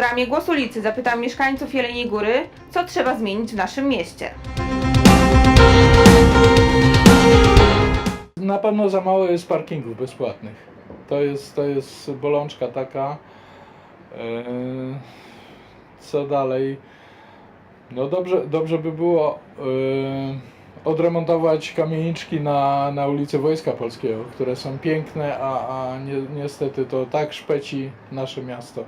programie Głos ulicy zapytam mieszkańców Jeleniej Góry, co trzeba zmienić w naszym mieście. Na pewno za mało jest parkingów bezpłatnych. To jest, to jest bolączka taka. Yy, Co dalej? No dobrze, dobrze by było yy, odremontować kamieniczki na, na ulicy Wojska Polskiego, które są piękne, a, a ni- niestety to tak szpeci nasze miasto.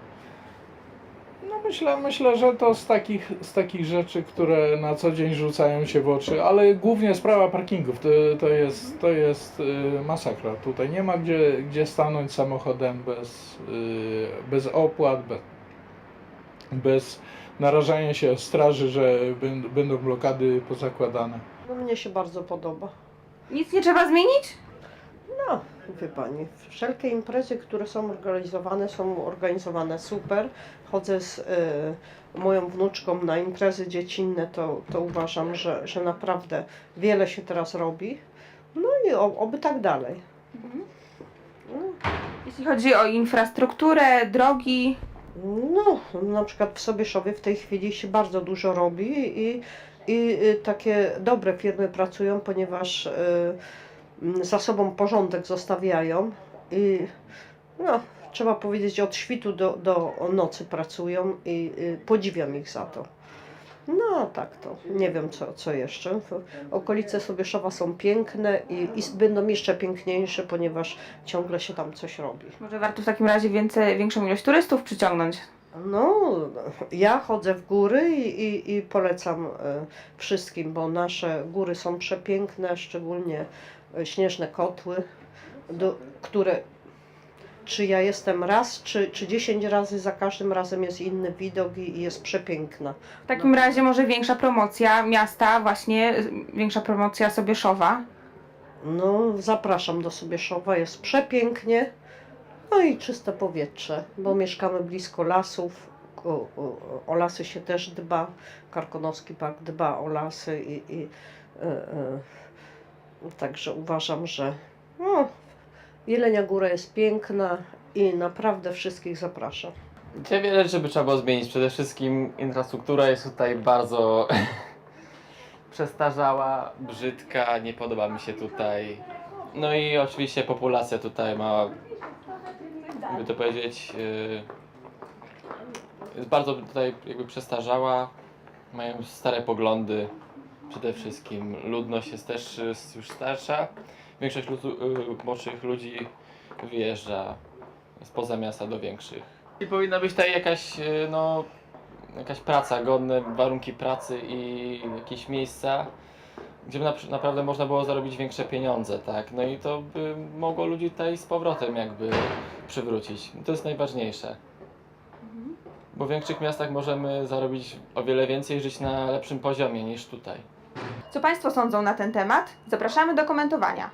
Myślę, myślę, że to z takich, z takich rzeczy, które na co dzień rzucają się w oczy, ale głównie sprawa parkingów to, to jest, to jest y, masakra. Tutaj nie ma gdzie, gdzie stanąć samochodem bez, y, bez opłat, bez, bez narażania się straży, że bę- będą blokady pozakładane. No mnie się bardzo podoba. Nic nie trzeba zmienić? No, wie pani, wszelkie imprezy, które są organizowane, są organizowane super. Chodzę z y, moją wnuczką na imprezy dziecinne, to, to uważam, że, że naprawdę wiele się teraz robi. No i o, oby tak dalej. No, Jeśli chodzi o infrastrukturę, drogi, No, na przykład w Sobieszowie w tej chwili się bardzo dużo robi i, i y, takie dobre firmy pracują, ponieważ y, za sobą porządek zostawiają i no, trzeba powiedzieć od świtu do, do nocy pracują i podziwiam ich za to. No tak to, nie wiem co, co jeszcze. Okolice Sobieszowa są piękne i, i będą jeszcze piękniejsze, ponieważ ciągle się tam coś robi. może warto w takim razie więcej, większą ilość turystów przyciągnąć. No, ja chodzę w góry i, i, i polecam e, wszystkim, bo nasze góry są przepiękne, szczególnie e, śnieżne kotły, do, które czy ja jestem raz, czy, czy 10 razy, za każdym razem jest inny widok i, i jest przepiękna. W takim razie może większa promocja miasta, właśnie y, większa promocja Sobieszowa. No, zapraszam do Sobieszowa, jest przepięknie. No i czyste powietrze, bo mieszkamy blisko lasów. O, o, o lasy się też dba. Karkonoski Park dba o lasy i, i e, e, także uważam, że no, Jelenia Góra jest piękna i naprawdę wszystkich zapraszam. Dzisiaj wiele rzeczy by trzeba było zmienić. Przede wszystkim infrastruktura jest tutaj bardzo przestarzała, brzydka, nie podoba mi się tutaj. No i oczywiście populacja tutaj ma, by to powiedzieć, yy, jest bardzo tutaj jakby przestarzała. Mają stare poglądy przede wszystkim. Ludność jest też y, już starsza. Większość y, młodszych ludzi wyjeżdża spoza miasta do większych. I powinna być tutaj jakaś, y, no, jakaś praca, godne warunki pracy i jakieś miejsca, gdzie napr- naprawdę można było zarobić większe pieniądze, tak? No i to by mogło ludzi tutaj z powrotem jakby przywrócić. To jest najważniejsze. Bo w większych miastach możemy zarobić o wiele więcej i żyć na lepszym poziomie niż tutaj. Co Państwo sądzą na ten temat? Zapraszamy do komentowania.